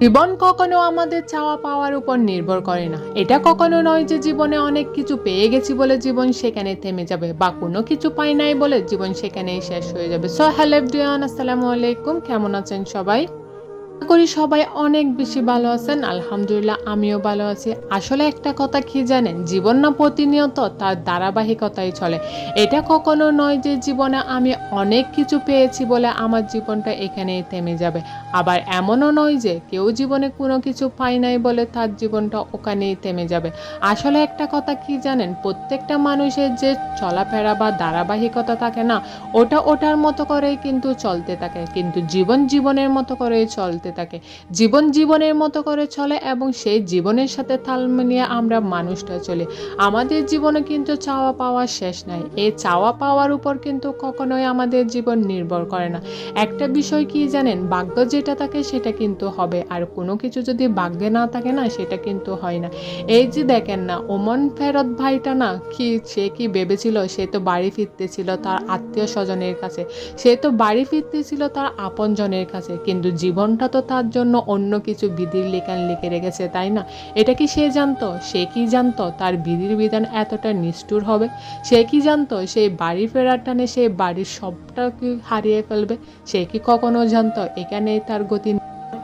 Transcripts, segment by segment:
জীবন কখনো আমাদের চাওয়া পাওয়ার উপর নির্ভর করে না। এটা কখনো নয় যে জীবনে অনেক কিছু পেয়ে গেছি বলে জীবন সেখানে থেমে যাবে বা কোনো কিছু পাই নাই বলে জীবন সেখানেই শেষ হয়ে যাবে। সো হ্যালো এভরিওয়ান আসসালামু আলাইকুম। কেমন আছেন সবাই? করি সবাই অনেক বেশি ভালো আছেন। আলহামদুলিল্লাহ, আমিও ভালো আছি। আসলে একটা কথা কি জানেন? জীবন না প্রতিনিয়ত, তার ধারাবাহিকতাই চলে। এটা কখনো নয় যে জীবনে আমি অনেক কিছু পেয়েছি বলে আমার জীবনটা এখানেই থেমে যাবে। আবার এমনও নয় যে কেউ জীবনে কোনো কিছু পায় নাই বলে তার জীবনটা ওখানেই থেমে যাবে। আসলে একটা কথা কি জানেন? প্রত্যেকটা মানুষের যে চলাফেরা বা ধারাবাহিকতা থাকে না, ওটা ওটার মতো করেই কিন্তু চলতে থাকে। কিন্তু জীবন জীবনের মতো করেই চলতে থাকে। জীবন জীবনের মতো করে চলে এবং সেই জীবনের সাথে তাল মিলিয়ে আমরা মানুষটা চলে। আমাদের জীবনে কিন্তু চাওয়া পাওয়া শেষ নাই। এই চাওয়া পাওয়ার উপর কিন্তু কখনোই আমাদের জীবন নির্ভর করে না। একটা বিষয় কি জানেন? ভাগ্য যেটা থাকে সেটা কিন্তু হবে। আর কোনো কিছু যদি ভাগ্যে না থাকে না, সেটা কিন্তু হয় না। এই যে দেখেন না, ওমন ফেরত ভাইটা না কি, সে কি ভেবেছিল? সে তো বাড়ি ফিরতেছিল তার আত্মীয় স্বজনের কাছে। সে তো বাড়ি ফিরতেছিল তার আপনজনের কাছে। কিন্তু জীবনটা তো তার জন্য অন্য কিছু বিধির লিখান লিখে রেখেছে, তাই না? এটা কি সে জানতো? সে কি জানতো? তার বিধির বিধান এতটা নিষ্ঠুর হবে? সে কি জানতো? সেই বাড়ি ফেরার টানে সে বাড়ির সবটা কি হারিয়ে ফেলবে? সে কি কখনো জানতো? এখানেই তার গতি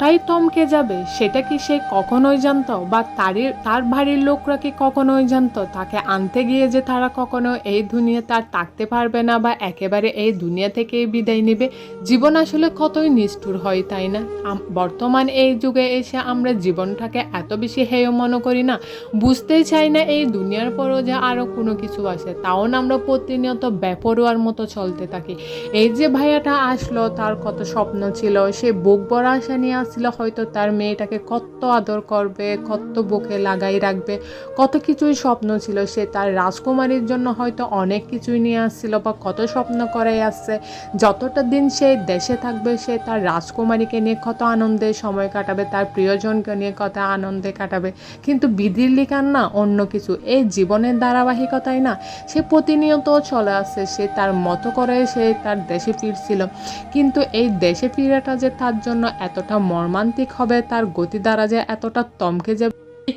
তাই তমকে যাবে, সেটা কি সে কখনোই জানতো? বা তারই, তার বাড়ির লোকরা কি কখনোই জানতো? তাকে আনতে গিয়ে যে তারা কখনো এই দুনিয়া তার থাকতে পারবে না বা একেবারে এই দুনিয়া থেকে বিদায় নেবে, জীবন আসলে কতই নিষ্ঠুর হয়, তাই না? বর্তমান এই যুগে এসে আমরা জীবনটাকে এত বেশি হেয় মনে করি না, বুঝতেই চাই না এই দুনিয়ার পরও যে আরও কোনো কিছু আছে, তাও না আমরা প্রতিনিয়ত বেপরোয়ার মতো চলতে থাকি। এই যে ভাইয়াটা আসলো, তার কত স্বপ্ন ছিল, সে বুক ভরা আশা নিয়ে আসছিল হয়তো তার মেয়েটাকে কত আদর করবে, কত বুকে লাগাই রাখবে, কত কিছুই স্বপ্ন ছিল। সে তার রাজকুমারীর জন্য হয়তো অনেক কিছুই নিয়ে আসছিল বা কত স্বপ্ন করাই আসছে। যতটা দিন সে দেশে থাকবে, সে তার রাজকুমারীকে নিয়ে কত আনন্দে সময় কাটাবে, তার প্রিয়জনকে নিয়ে কত আনন্দে কাটাবে। কিন্তু বিধির লিখান না, অন্য কিছু। এই জীবনের ধারাবাহিকতায় না, সে প্রতিনিয়ত চলে আসছে। সে তার মতো করে সে তার দেশে ফিরছিল। কিন্তু এই দেশে ফিরাটা যে তার জন্য এতটা মর্মান্তিক হবে, তার গতি দ্বারা যে এতটা তমকে যে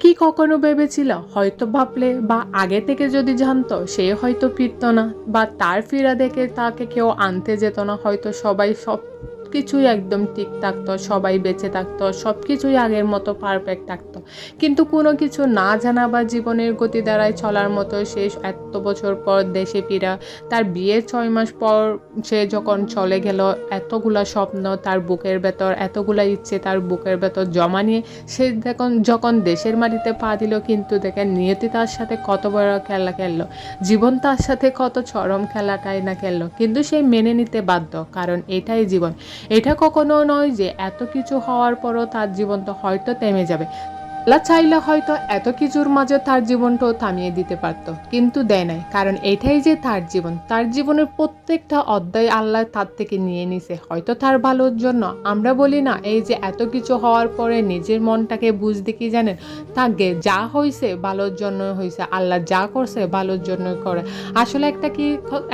কি কখনো ভেবেছিল? হয়তো ভাবলে বা আগে থেকে যদি জানতো, সে হয়তো ফিরত না, বা তার ফিরা দেখে তাকে কেউ আনতে যেত না, হয়তো সবাই সব কিছুই একদম ঠিক থাকতো, সবাই বেঁচে থাকতো সব কিছুই আগের মতো পারফেক্ট থাকতো। কিন্তু কোনো কিছু না জানা বা জীবনের গতি দ্বারাই চলার মতো সে এত বছর পর দেশে ফিরা, তার বিয়ের ছয় মাস পর সে যখন চলে গেল, এতগুলা স্বপ্ন তার বুকের ভেতর, এতগুলা ইচ্ছে তার বুকের ভেতর জমা নিয়ে সে দেখুন যখন দেশের মাটিতে পা দিল, কিন্তু দেখেন নিয়তি তার সাথে কত বড় খেলা খেললো, জীবন তার সাথে কত চরম খেলাটাই না খেললো, কিন্তু সে মেনে নিতে বাধ্য, কারণ এটাই জীবন। এটা কখনো নয় যে এত কিছু হওয়ার পরও তার জীবন তো হয়তো থেমে যাবে। আল্লাহ চাইলে হয়তো এত কিছুর মাঝে তার জীবনটাও থামিয়ে দিতে পারতো, কিন্তু দেয় নাই, কারণ এটাই যে তার জীবন, তার জীবনের প্রত্যেকটা অধ্যায় আল্লাহ তার থেকে নিয়ে নিছে, হয়তো তার ভালোর জন্য। আমরা বলি না, এই যে এত কিছু হওয়ার পরে নিজের মনটাকে বুঝতে কি জানেন? তাকে যা হয়েছে ভালোর জন্য হয়েছে আল্লাহ যা করছে ভালোর জন্য করে। আসলে একটা কি,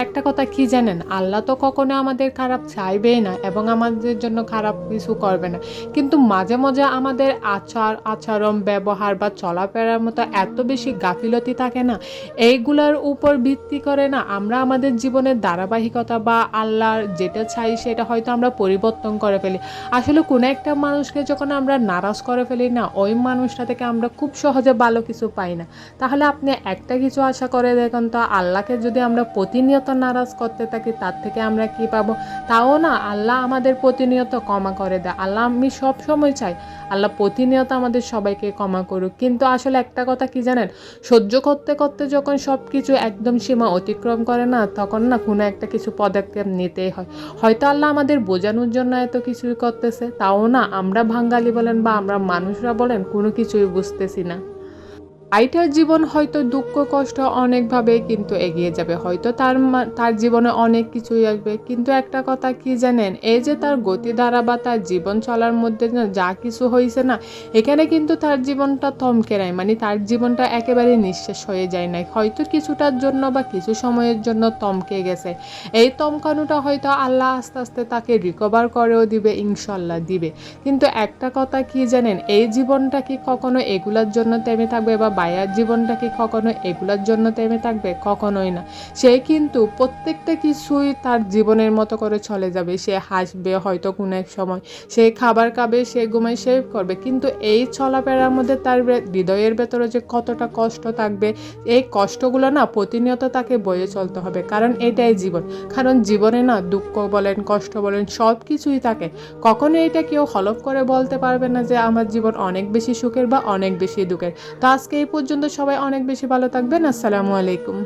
একটা কথা কি জানেন? আল্লাহ তো কখনো আমাদের খারাপ চাইবেই না এবং আমাদের জন্য খারাপ কিছু করবে না। কিন্তু মাঝে মাঝে আমাদের আচার, আচরণ ব্যবহার বা চলাফেরার মতো এত বেশি গাফিলতি থাকে না, এইগুলোর উপর ভিত্তি করে না আমরা আমাদের জীবনের ধারাবাহিকতা বা আল্লাহর যেটা চাই সেটা হয়তো আমরা পরিবর্তন করে ফেলি। আসলে কোনো একটা মানুষকে যখন আমরা নারাজ করে ফেলি না, ওই মানুষটা থেকে আমরা খুব সহজে ভালো কিছু পাই না। তাহলে আপনি একটা কিছু আশা করে দেখুন তো, আল্লাহকে যদি আমরা প্রতিনিয়ত নারাজ করতে থাকি, তার থেকে আমরা কি পাবো? তাও না, আল্লাহ আমাদের প্রতিনিয়ত ক্ষমা করে দেয়। আল্লাহ আমি সব সময় চাই আল্লাহ প্রতিনিয়ত আমাদের সবাইকে ক্ষমা করুক। কিন্তু আসলে একটা কথা কি জানেন? সহ্য করতে করতে যখন সব কিছু একদম সীমা অতিক্রম করে না, তখন না কোনো একটা কিছু পদক্ষেপ নিতেই হয়। হয়তো আল্লাহ আমাদের বোঝানোর জন্য এত কিছুই করতেছে, তাও না আমরা বাঙালি বলেন বা আমরা মানুষরা বলেন কোনো কিছুই বুঝতেছি না। আইটার জীবন হয়তো দুঃখ, কষ্ট অনেকভাবে কিন্তু এগিয়ে যাবে। হয়তো তার তার জীবনে অনেক কিছুই আসবে। কিন্তু একটা কথা কি জানেন? এই যে তার গতি দ্বারা বা তার জীবন চলার মধ্যে যা কিছু হয়েছে না, এখানে কিন্তু তার জীবনটা থমকে নেয় মানে তার জীবনটা একেবারে নিঃশেষ হয়ে যায় নাই। হয়তো কিছুটার জন্য বা কিছু সময়ের জন্য থমকে গেছে। এই তমকানোটা হয়তো আল্লাহ আস্তে আস্তে তাকে রিকভার করেও দিবে ইনশাল্লাহ দিবে। কিন্তু একটা কথা কি জানেন? এই জীবনটা কি কখনো এগুলার জন্য থেমে থাকবে বা বায়ার জীবনটা কি কখনো এগুলোর জন্য থেমে থাকবে? কখনোই না। সে কিন্তু প্রত্যেকটা কিছুই তার জীবনের মতো করে চলে যাবে। সে হাসবে হয়তো কোনো এক সময়। সে খাবার খাবে, সে ঘুমায়, সে করবে। কিন্তু এই চলাফেরার মধ্যে তার হৃদয়ের ভেতরে যে কতটা কষ্ট থাকবে, এই কষ্টগুলো না প্রতিনিয়ত তাকে বয়ে চলতে হবে। কারণ এটাই জীবন। কারণ জীবনে না দুঃখ বলেন, কষ্ট বলেন সব কিছুই থাকে। কখনো এটা কেউ হলফ করে বলতে পারবে না যে, আমার জীবন অনেক বেশি সুখের বা অনেক বেশি দুঃখের। তো আজকে এই পর্যন্ত সবাই অনেক বেশি ভালো থাকবেন। আসসালামু আলাইকুম।